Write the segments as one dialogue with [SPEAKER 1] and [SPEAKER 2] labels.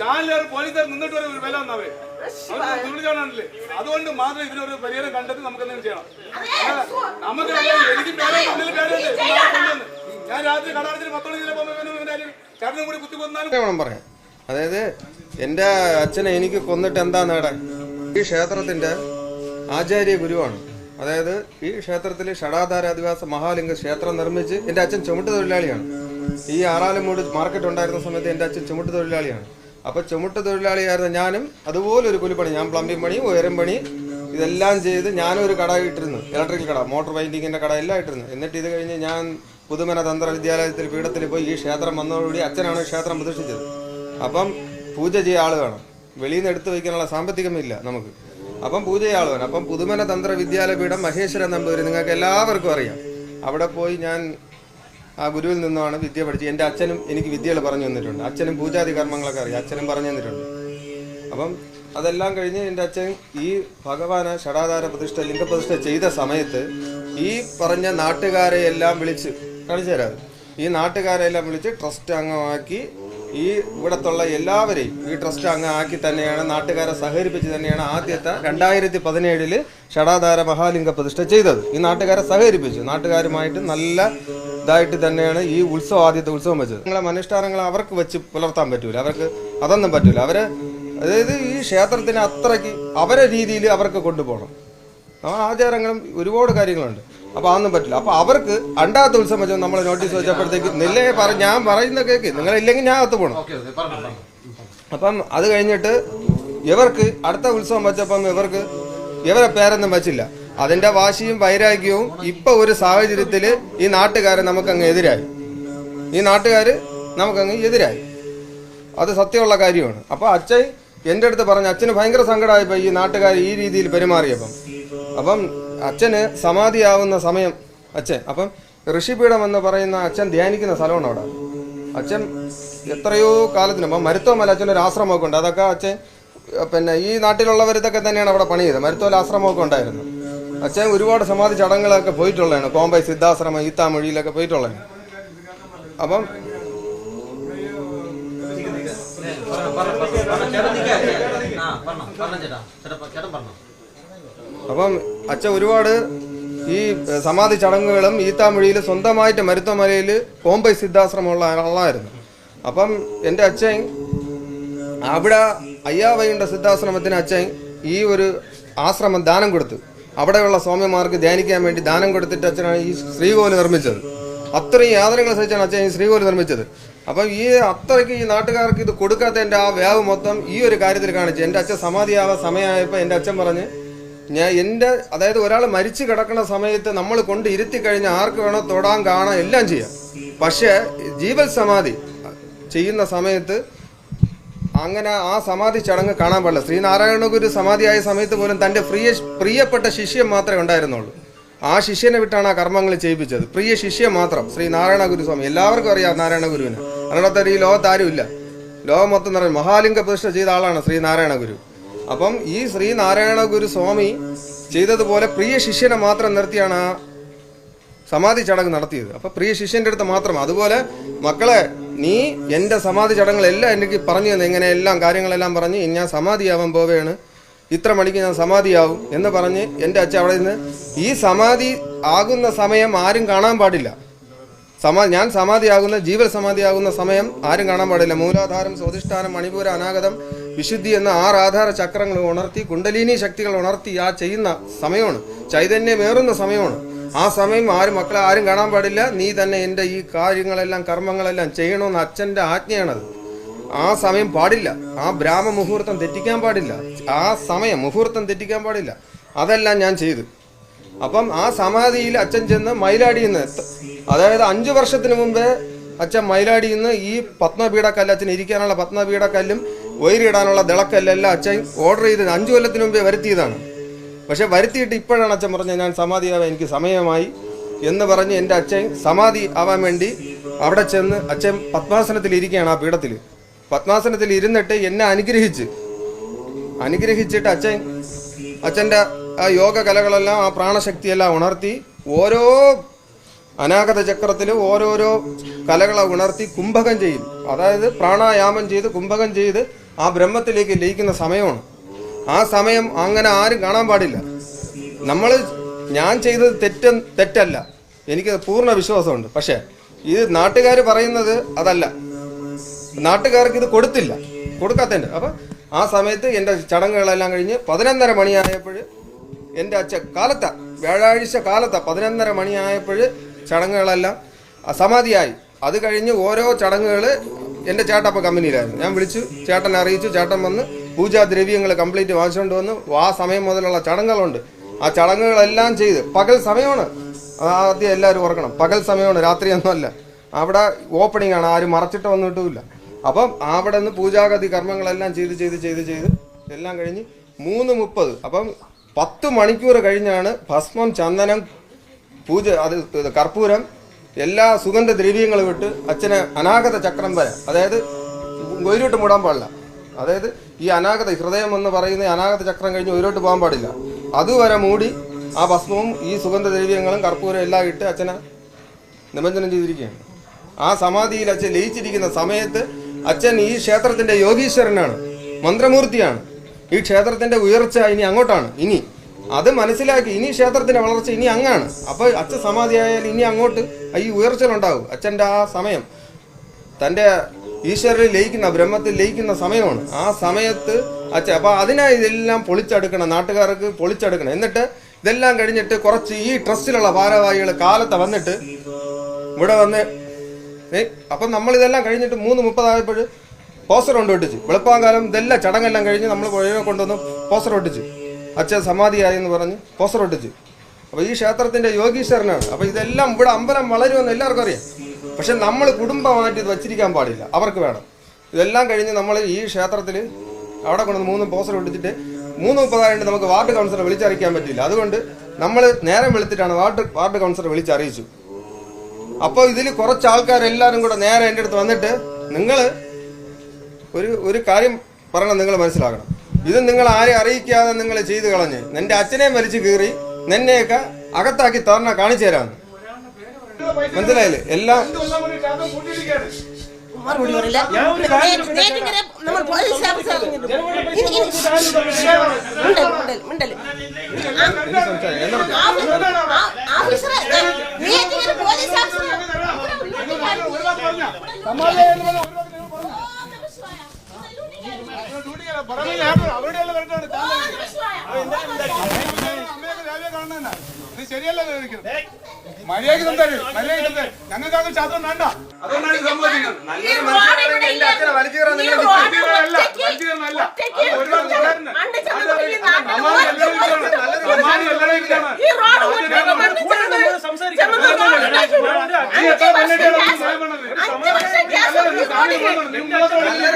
[SPEAKER 1] ചാനലുകാർ പോലീസുകാർ നിന്നിട്ട് ഒരു വില വന്നവര് തുള്ളിച്ചാണല്ലേ അതുകൊണ്ട് മാത്രം ഇതിനൊരു പരിഹാരം കണ്ടെത്തി നമുക്ക് എന്തെങ്കിലും ചെയ്യണം നമുക്ക് എനിക്ക് പേരുണ്ട് ഞാൻ രാത്രി കടാടത്തിന് പത്ത് മണി ചരടും കൂടി കുത്തി കൊന്നാലും
[SPEAKER 2] പറയാം. അതായത് എന്റെ അച്ഛനെ എനിക്ക് കൊന്നിട്ട് എന്താ നേടാൻ? ഈ ക്ഷേത്രത്തിന്റെ ആചാര്യ ഗുരുവാണ്. അതായത് ഈ ക്ഷേത്രത്തിൽ ഷടാധാര അധിവാസ മഹാലിംഗ ക്ഷേത്രം നിർമ്മിച്ച് എന്റെ അച്ഛൻ ചുമട്ട് തൊഴിലാളിയാണ് ഈ ആറാലമൂട് മാർക്കറ്റ് ഉണ്ടായിരുന്ന സമയത്ത് എന്റെ അച്ഛൻ ചുമട്ട് തൊഴിലാളിയാണ് അപ്പോൾ ചുമട്ട് തൊഴിലാളിയായിരുന്ന ഞാനും അതുപോലെ ഒരു കൂലിപ്പണി ഞാൻ പ്ലംബിംഗ് പണി ഉയരം പണി ഇതെല്ലാം ചെയ്ത് ഞാനും ഒരു കട ഇട്ടിരുന്നു. ഇലക്ട്രിക്കൽ കട മോട്ടോർ വൈൻഡിങ്ങിന്റെ കട എല്ലാം ഇട്ടിരുന്നു. എന്നിട്ട് ഇത് കഴിഞ്ഞ് ഞാൻ പുതുമന തന്ത്ര വിദ്യാലയത്തിൽ പീഠത്തിൽ പോയി ഈ ക്ഷേത്രം വന്നതോടുകൂടി അച്ഛനാണ് ക്ഷേത്രം പ്രതിഷ്ഠിച്ചത്. അപ്പം പൂജ ചെയ്യാൻ ആൾ വേണം വെളിയിൽ നിന്ന് എടുത്തു വയ്ക്കാനുള്ള സാമ്പത്തികമില്ല നമുക്ക്. അപ്പം പൂജയാളവൻ അപ്പം പുതുമന തന്ത്ര വിദ്യാലയപീഠം മഹേശ്വര നമ്പൂതിരി നിങ്ങൾക്ക് എല്ലാവർക്കും അറിയാം. അവിടെ പോയി ഞാൻ ആ ഗുരുവിൽ നിന്നാണ് വിദ്യ പഠിച്ചത്. എന്റെ അച്ഛനും എനിക്ക് വിദ്യകൾ പറഞ്ഞു തന്നിട്ടുണ്ട്. അച്ഛനും പൂജാതി കർമ്മങ്ങളൊക്കെ അറിയാം. അച്ഛനും പറഞ്ഞു തന്നിട്ടുണ്ട്. അപ്പം അതെല്ലാം കഴിഞ്ഞ് എന്റെ അച്ഛൻ ഈ ഭഗവാന് ഷടാധാര പ്രതിഷ്ഠ ലിംഗപ്രതിഷ്ഠ ചെയ്ത സമയത്ത് ഈ പറഞ്ഞ നാട്ടുകാരെ എല്ലാം വിളിച്ച് കാണിച്ചു തരാം. ഈ നാട്ടുകാരെ എല്ലാം വിളിച്ച് ട്രസ്റ്റ് അംഗമാക്കി ഈ ഇവിടത്തുള്ള എല്ലാവരെയും ഈ ട്രസ്റ്റ് അങ്ങ് ആക്കി തന്നെയാണ് നാട്ടുകാരെ സഹകരിപ്പിച്ച് തന്നെയാണ് ആദ്യത്തെ രണ്ടായിരത്തി പതിനേഴിൽ ഷടാധാര മഹാലിംഗ പ്രതിഷ്ഠ ചെയ്തത്. ഈ നാട്ടുകാരെ സഹകരിപ്പിച്ചു. നാട്ടുകാരുമായിട്ട് നല്ല ഇതായിട്ട് തന്നെയാണ് ഈ ഉത്സവം ആദ്യത്തെ ഉത്സവം വെച്ചത്. നിങ്ങളെ അനുഷ്ഠാനങ്ങൾ അവർക്ക് വെച്ച് പുലർത്താൻ പറ്റൂല. അവർക്ക് അതൊന്നും പറ്റൂല. അവർ അതായത് ഈ ക്ഷേത്രത്തിന് അത്രയ്ക്ക് അവരെ രീതിയിൽ അവർക്ക് കൊണ്ടുപോകണം. ആചാരങ്ങളും ഒരുപാട് കാര്യങ്ങളുണ്ട്. അപ്പൊ അതൊന്നും പറ്റില്ല. അപ്പൊ അവർക്ക് അണ്ടാത്ത ഉത്സവം വെച്ചാൽ നമ്മൾ നോട്ടീസ് വെച്ചപ്പോഴത്തേക്ക് നെല്ലേ പറ ഞാൻ പറയുന്ന കേക്ക്. നിങ്ങളില്ലെങ്കിൽ ഞാൻ അകത്ത് പോകണം അപ്പം അത് കഴിഞ്ഞിട്ട് ഇവർക്ക് അടുത്ത ഉത്സവം വെച്ചപ്പം ഇവർക്ക് ഇവരെ പേരൊന്നും വെച്ചില്ല. അതിന്റെ വാശിയും വൈരാഗ്യവും ഇപ്പൊ ഒരു സാഹചര്യത്തിൽ ഈ നാട്ടുകാരെ നമുക്കങ്ങ് എതിരായി. ഈ നാട്ടുകാര് നമുക്കങ്ങ് എതിരായി. അത് സത്യമുള്ള കാര്യമാണ്. അപ്പൊ അച്ഛൻ എന്റെ അടുത്ത് പറഞ്ഞു അച്ഛന് ഭയങ്കര സങ്കടമായപ്പോ ഈ നാട്ടുകാർ ഈ രീതിയിൽ പെരുമാറിയപ്പം. അപ്പം അച്ഛന് സമാധിയാവുന്ന സമയം അച്ഛൻ അപ്പം ഋഷിപീഠം എന്ന് പറയുന്ന അച്ഛൻ ധ്യാനിക്കുന്ന സ്ഥലമാണ് അവിടെ. അച്ഛൻ എത്രയോ കാലത്തിന് അപ്പം മരുത്തോമല അച്ഛന്റെ ഒരു ആശ്രമമൊക്കെ ഉണ്ട്. അതൊക്കെ അച്ഛൻ പിന്നെ ഈ നാട്ടിലുള്ളവർ ഇതൊക്കെ തന്നെയാണ് അവിടെ പണി ചെയ്തത്. മരുത്തോല ആശ്രമമൊക്കെ ഉണ്ടായിരുന്നു. അച്ഛൻ ഒരുപാട് സമാധി ചടങ്ങുകളൊക്കെ പോയിട്ടുള്ളതാണ്. കോമ്പൈ സിദ്ധാശ്രമം ഈത്താമൊഴിയിലൊക്കെ പോയിട്ടുള്ളതാണ്. അപ്പം അപ്പം അച്ഛൻ ഒരുപാട് ഈ സമാധി ചടങ്ങുകളും ഈത്താമൊഴിയിൽ സ്വന്തമായിട്ട് മരുത്തമലയിൽ കോമ്പൈ സിദ്ധാശ്രമമുള്ള ആളായിരുന്നു. അപ്പം എന്റെ അച്ഛൻ അവിടെ അയ്യാവൈണ്ട സിദ്ധാശ്രമത്തിന് അച്ഛൻ ഈ ഒരു ആശ്രമം ദാനം കൊടുത്തു. അവിടെയുള്ള സ്വാമിമാർക്ക് ധ്യാനിക്കാൻ വേണ്ടി ദാനം കൊടുത്തിട്ട് അച്ഛനാണ് ഈ ശ്രീകോൽ നിർമ്മിച്ചത്. അത്രയും യാതനകൾ സഹിച്ചാണ് അച്ഛൻ ഈ ശ്രീകോൽ നിർമ്മിച്ചത്. അപ്പം ഈ അത്രയ്ക്ക് ഈ നാട്ടുകാർക്ക് ഇത് കൊടുക്കാത്തതിന്റെ ആ വ്യാവ് മൊത്തം ഈ ഒരു കാര്യത്തിൽ കാണിച്ചു എന്റെ അച്ഛൻ സമാധിയാവാൻ സമയമായപ്പോൾ എന്റെ അച്ഛൻ പറഞ്ഞ് ഞാൻ എന്റെ അതായത് ഒരാൾ മരിച്ചു കിടക്കുന്ന സമയത്ത് നമ്മൾ കൊണ്ട് ഇരുത്തി കഴിഞ്ഞാൽ ആർക്ക് വേണോ തൊടാൻ കാണാൻ എല്ലാം ചെയ്യാം. പക്ഷേ ജീവൽ സമാധി ചെയ്യുന്ന സമയത്ത് അങ്ങനെ ആ സമാധി ചടങ്ങ് കാണാൻ പാടില്ല. ശ്രീനാരായണ ഗുരു സമാധിയായ സമയത്ത് പോലും തന്റെ പ്രിയ പ്രിയപ്പെട്ട ശിഷ്യം മാത്രമേ ഉണ്ടായിരുന്നുള്ളൂ. ആ ശിഷ്യനെ വിട്ടാണ് ആ കർമ്മങ്ങൾ ചെയ്യിപ്പിച്ചത്. പ്രിയ ശിഷ്യൻ മാത്രം. ശ്രീ നാരായണ ഗുരു സ്വാമി. എല്ലാവർക്കും അറിയാം നാരായണ ഗുരുവിനെ അതിനകത്ത് ഈ ലോകത്ത് ആരുമില്ല. ലോകം മൊത്തം നിറഞ്ഞു. മഹാലിംഗ പ്രതിഷ്ഠ ചെയ്ത ആളാണ് ശ്രീ നാരായണ ഗുരു അപ്പം ഈ ശ്രീനാരായണ ഗുരു സ്വാമി ചെയ്തതുപോലെ പ്രിയ ശിഷ്യനെ മാത്രം നിർത്തിയാണ് ആ സമാധി ചടങ്ങ് നടത്തിയത്. അപ്പൊ പ്രിയ ശിഷ്യന്റെ അടുത്ത് മാത്രം. അതുപോലെ മക്കളെ നീ എന്റെ സമാധി ചടങ്ങുകളെല്ലാം എനിക്ക് പറഞ്ഞു തന്നെ. ഇങ്ങനെ എല്ലാം കാര്യങ്ങളെല്ലാം പറഞ്ഞ് ഞാൻ സമാധിയാവാൻ പോവുകയാണ്. ഇത്ര മണിക്ക് ഞാൻ സമാധിയാവും എന്ന് പറഞ്ഞ് എന്റെ അച്ഛൻ അവിടെ നിന്ന് ഈ സമാധി ആകുന്ന സമയം ആരും കാണാൻ പാടില്ല. സമാ ഞാൻ സമാധിയാകുന്ന ജീവൽ സമാധിയാകുന്ന സമയം ആരും കാണാൻ പാടില്ല. മൂലാധാരം സ്വാധിഷ്ഠാനം മണിപൂര അനാഗതം വിശുദ്ധി എന്ന ആറ് ആധാര ചക്രങ്ങൾ ഉണർത്തി കുണ്ടലിനി ശക്തികൾ ഉണർത്തി ആ ചെയ്യുന്ന സമയമാണ്. ചൈതന്യമേറുന്ന സമയമാണ്. ആ സമയം ആരും മക്കളെ ആരും കാണാൻ പാടില്ല. നീ തന്നെ എന്റെ ഈ കാര്യങ്ങളെല്ലാം കർമ്മങ്ങളെല്ലാം ചെയ്യണമെന്ന് അച്ഛന്റെ ആജ്ഞയാണത്. ആ സമയം പാടില്ല. ആ ബ്രാഹ്മ മുഹൂർത്തം തെറ്റിക്കാൻ പാടില്ല. ആ സമയം മുഹൂർത്തം തെറ്റിക്കാൻ പാടില്ല. അതെല്ലാം ഞാൻ ചെയ്തു. അപ്പം ആ സമാധിയിൽ അച്ഛൻ ചെന്ന് മയിലാടിയിൽ നിന്ന് അതായത് അഞ്ചു വർഷത്തിന് മുമ്പേ അച്ഛൻ മയിലാടിയിൽ നിന്ന് ഈ പത്മപീഠക്കല്ല് അച്ഛൻ ഇരിക്കാനുള്ള പത്മപീഠക്കല്ലും ഒയരിടാനുള്ള ദിളക്കല്ലെല്ലാം അച്ഛൻ ഓർഡർ ചെയ്ത് അഞ്ചു കൊല്ലത്തിന് മുമ്പേ വരുത്തിയതാണ്. പക്ഷെ വരുത്തിയിട്ട് ഇപ്പോഴാണ് അച്ഛൻ പറഞ്ഞത് ഞാൻ സമാധിയാവാൻ എനിക്ക് സമയമായി എന്ന് പറഞ്ഞ് എന്റെ അച്ഛൻ സമാധി ആവാൻ വേണ്ടി അവിടെ ചെന്ന് അച്ഛൻ പത്മാസനത്തിൽ ഇരിക്കുകയാണ് ആ പീഠത്തിൽ. പത്മാസനത്തിൽ ഇരുന്നിട്ട് എന്നെ അനുഗ്രഹിച്ച് അനുഗ്രഹിച്ചിട്ട് അച്ഛൻ അച്ഛന്റെ ആ യോഗ കലകളെല്ലാം ആ പ്രാണശക്തിയെല്ലാം ഉണർത്തി ഓരോ അനാഗത ചക്രത്തിൽ ഓരോരോ കലകളെ ഉണർത്തി കുംഭകം ചെയ്യും. അതായത് പ്രാണായാമം ചെയ്ത് കുംഭകം ചെയ്ത് ആ ബ്രഹ്മത്തിലേക്ക് ലയിക്കുന്ന സമയമാണ്. ആ സമയം അങ്ങനെ ആരും കാണാൻ പാടില്ല. നമ്മൾ ഞാൻ ചെയ്തത് തെറ്റ തെറ്റല്ല. എനിക്ക് പൂർണ വിശ്വാസമുണ്ട്. പക്ഷേ ഇത് നാട്ടുകാർ പറയുന്നത് അതല്ല. നാട്ടുകാർക്ക് ഇത് കൊടുത്തില്ല. കൊടുക്കാത്തതിന്റെ അപ്പം ആ സമയത്ത് എന്റെ ചടങ്ങുകളെല്ലാം കഴിഞ്ഞ് പതിനൊന്നര മണിയായപ്പോൾ എന്റെ അച്ഛൻ കാലത്ത വ്യാഴാഴ്ച കാലത്ത പതിനൊന്നര മണിയായപ്പോൾ ചടങ്ങുകളെല്ലാം സമാധിയായി. അത് കഴിഞ്ഞ് ഓരോ ചടങ്ങുകൾ എന്റെ ചേട്ടൻ അപ്പോൾ കമ്പനിയിലായിരുന്നു. ഞാൻ വിളിച്ചു ചേട്ടനെ അറിയിച്ചു ചേട്ടൻ വന്ന് പൂജാദ്രവ്യങ്ങൾ കംപ്ലീറ്റ് വാങ്ങിച്ചുകൊണ്ട് വന്ന് ആ സമയം മുതലുള്ള ചടങ്ങുകളുണ്ട്. ആ ചടങ്ങുകളെല്ലാം ചെയ്ത് പകൽ സമയമാണ്. ആദ്യം എല്ലാവരും ഓർക്കണം പകൽ സമയമാണ് രാത്രിയൊന്നുമല്ല അവിടെ ഓപ്പണിംഗ് ആണ് ആരും മറച്ചിട്ട് വന്നിട്ടുമില്ല അപ്പം അവിടെ നിന്ന് പൂജാഗതി കർമ്മങ്ങളെല്ലാം ചെയ്ത് ചെയ്ത് ചെയ്ത് ചെയ്ത് എല്ലാം കഴിഞ്ഞ് മൂന്ന് മുപ്പത് അപ്പം പത്ത് മണിക്കൂർ കഴിഞ്ഞാണ് ഭസ്മം ചന്ദനം പൂജ അത് കർപ്പൂരം എല്ലാ സുഗന്ധ ദ്രവ്യങ്ങളും വിട്ട് അച്ഛനെ അനാഗത ചക്രം വരെ അതായത് ഒരിട്ട് മൂടാൻ പാടില്ല. അതായത് ഈ അനാഗത ഹൃദയം എന്ന് പറയുന്ന അനാഗത ചക്രം കഴിഞ്ഞ് ഒരിട്ട് പോകാൻ പാടില്ല. അതുവരെ മൂടി ആ ഭസ്മവും ഈ സുഗന്ധ ദ്രവ്യങ്ങളും കർപ്പൂരം എല്ലാം ഇട്ട് അച്ഛനെ നിമഞ്ജനം ചെയ്തിരിക്കുകയാണ്. ആ സമാധിയിൽ അച്ഛൻ ലയിച്ചിരിക്കുന്ന സമയത്ത് അച്ഛൻ ഈ ക്ഷേത്രത്തിന്റെ യോഗീശ്വരനാണ് മന്ത്രമൂർത്തിയാണ്. ഈ ക്ഷേത്രത്തിന്റെ ഉയർച്ച ഇനി അങ്ങോട്ടാണ് ഇനി. അത് മനസ്സിലാക്കി. ഇനി ക്ഷേത്രത്തിന്റെ വളർച്ച ഇനി അങ്ങാണ്. അപ്പൊ അച്ഛൻ സമാധിയായാൽ ഇനി അങ്ങോട്ട് ഈ ഉയർച്ചലുണ്ടാവും അച്ഛന്റെ ആ സമയം. തന്റെ ഈശ്വരനിൽ ലയിക്കുന്ന ബ്രഹ്മത്തിൽ ലയിക്കുന്ന സമയമാണ്. ആ സമയത്ത് അച്ഛൻ അപ്പൊ അതിനായി ഇതെല്ലാം പൊളിച്ചെടുക്കണം നാട്ടുകാർക്ക് പൊളിച്ചെടുക്കണം. എന്നിട്ട് ഇതെല്ലാം കഴിഞ്ഞിട്ട് കുറച്ച് ഈ ട്രസ്റ്റിലുള്ള ഭാരവാഹികൾ കാലത്ത് വന്നിട്ട് ഇവിടെ വന്ന് നമ്മൾ ഇതെല്ലാം കഴിഞ്ഞിട്ട് മൂന്ന് മുപ്പതായപ്പോൾ പോസ്റ്റർ കൊണ്ട് വെളുപ്പാങ്കാലം ഇതെല്ലാം ചടങ്ങെല്ലാം കഴിഞ്ഞ് നമ്മൾ കൊണ്ടുവന്ന് പോസ്റ്റർ ഒട്ടിച്ച്. അച്ഛൻ സമാധിയായി എന്ന് പറഞ്ഞ് പോസ്റ്റർ അപ്പൊ അപ്പോൾ ഈ ക്ഷേത്രത്തിന്റെ യോഗീശ്വരനാണ്. അപ്പോൾ ഇതെല്ലാം ഇവിടെ അമ്പലം വളരുമെന്ന് എല്ലാവർക്കും അറിയാം. പക്ഷെ നമ്മൾ കുടുംബമായിട്ട് ഇത് വച്ചിരിക്കാൻ പാടില്ല. അവർക്ക് വേണം. ഇതെല്ലാം കഴിഞ്ഞ് നമ്മൾ ഈ ക്ഷേത്രത്തിൽ അവിടെ കൊണ്ടുവന്ന് മൂന്ന് പോസ്റ്റർ ഒട്ടിച്ചിട്ട് മൂന്ന് മുപ്പതായിട്ട് നമുക്ക് വാർഡ് കൗൺസിലർ വിളിച്ചറിയിക്കാൻ പറ്റില്ല അതുകൊണ്ട് നമ്മൾ നേരം വിളിച്ചിട്ടാണ് വാർഡ് വാർഡ് കൗൺസിലർ വിളിച്ചറിയിച്ചു. അപ്പോൾ ഇതിൽ കുറച്ച് ആൾക്കാരെല്ലാവരും കൂടെ നേരെ എന്റെ അടുത്ത് വന്നിട്ട് നിങ്ങൾ ഒരു ഒരു കാര്യം പറയണം നിങ്ങൾ മനസ്സിലാക്കണം. ഇത് നിങ്ങൾ ആരെ അറിയിക്കാതെ നിങ്ങൾ ചെയ്തു കളഞ്ഞ്? നിന്റെ അച്ഛനെ വലിച്ചു കീറി നിന്നെയൊക്കെ അകത്താക്കി തരണ കാണിച്ചു തരാമെന്ന് മനസ്സിലായില്ലേ? എല്ലാം
[SPEAKER 1] കൊല്ലം കൊണ്ട് ഈ ക്ഷേത്രം പൂട്ടിയിരിക്കുകയാണ്.
[SPEAKER 3] മറുപടി പറയില്ല നേ- നേരിങ്ങനെ നമ്മൾ പോലീസ് ഓഫീസർ
[SPEAKER 1] ശരിയല്ല സംസാരിക്കും മര്യാദയ്ക്ക് സംസാരിക്കും. ഞങ്ങൾക്ക് അത് ശാസ്ത്രം വേണ്ട. അതുകൊണ്ടാണ് സംഭവിക്കുന്നത്
[SPEAKER 3] ഈ റോഡിലൂടെ
[SPEAKER 2] എന്റെ അച്ഛനെ വലിച്ചു കയറാൻ
[SPEAKER 3] ഈ
[SPEAKER 2] നിങ്ങൾ
[SPEAKER 1] വഞ്ചികളല്ല.
[SPEAKER 3] ഒറ്റയ്ക്ക്
[SPEAKER 1] അത് ഒരുപാട് ഉണ്ടായിരുന്നു.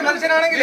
[SPEAKER 2] മനുഷ്യനാണെങ്കിൽ